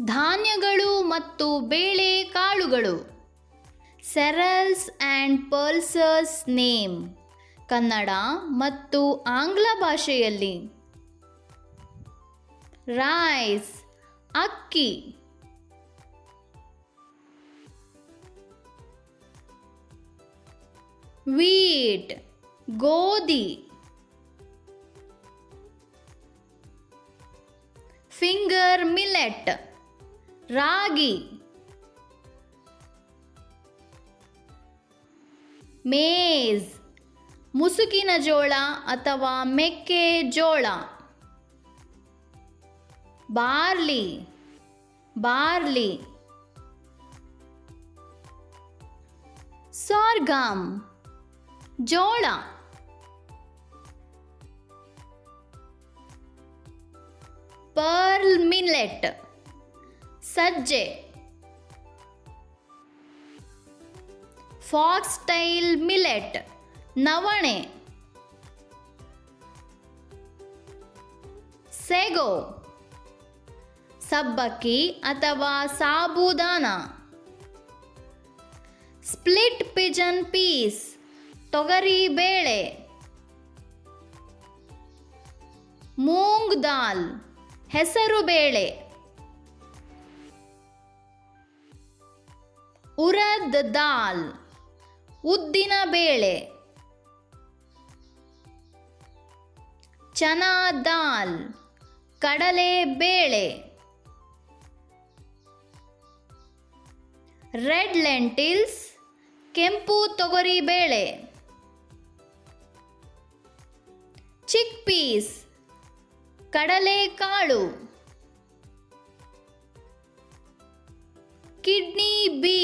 ಧಾನ್ಯಗಳು ಮತ್ತು ಬೇಳೆಕಾಳುಗಳು cereals and pulses name. Kannada ಮತ್ತು ಆಂಗ್ಲ ಭಾಷೆಯಲ್ಲಿ. ರೈಸ್, ಅಕ್ಕಿ. ವೀಟ್, ಗೋಧಿ. ಫಿಂಗರ್ ಮಿಲೆಟ್ ರಾಗಿ ಮೇಜ್ ಮುಸುಕಿನ ಜೋಳ ಅಥವಾ ಮೆಕ್ಕೆ ಜೋಳ ಬಾರ್ಲಿ ಬಾರ್ಲಿ ಸಾರ್ಗಾಮ್ ಜೋಳ ಪರ್ಲ್ ಮಿಲೆಟ್ ಸಜ್ಜೆ. ಫಾಕ್ಸ್ ಟೈಲ್ ಮಿಲೆಟ್ ನವಣೆ. ಸೆಗೋ ಸಬ್ಬಕ್ಕಿ ಅಥವಾ ಸಾಬೂದಾನ. ಸ್ಪ್ಲಿಟ್ ಪಿಜನ್ ಪೀಸ್ ತೊಗರಿ ಬೇಳೆ. ಮೂಂಗ್ ದಾಲ್ ಹೆಸರು ಉರದ್ ದಾಲ್, ಉದ್ದಿನ ಬೇಳೆ, ಚನಾ ದಾಲ್, ಕಡಲೆ ಬೇಳೆ, ರೆಡ್ ಲೆಂಟಿಲ್ಸ್, ಕೆಂಪು ತೊಗರಿ ಬೇಳೆ, ಚಿಕ್ ಪೀಸ್ ಕಡಲೆಕಾಳು kidney beans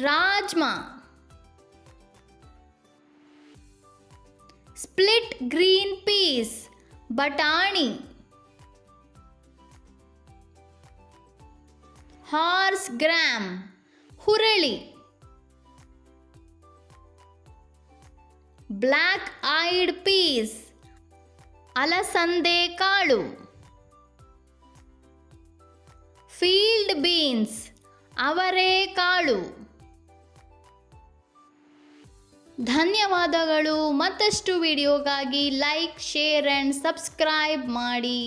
rajma. Split green peas ಬಟಾಣಿ. ಹಾರ್ಸ್ ಗ್ರಾಮ್ ಹುರಳಿ. ಬ್ಲ್ಯಾಕ್ ಐಡ್ ಪೀಸ್ ಅಲಸಂದೆ ಕಾಳು. ಫೀಲ್ಡ್ ಬೀನ್ಸ್ ಅವರೆಕಾಳು ಧನ್ಯವಾದಗಳು. ಮತ್ತಷ್ಟು ವಿಡಿಯೋಗಾಗಿ ಲೈಕ್ ಶೇರ್ ಆ್ಯಂಡ್ ಸಬ್ಸ್ಕ್ರೈಬ್ ಮಾಡಿ.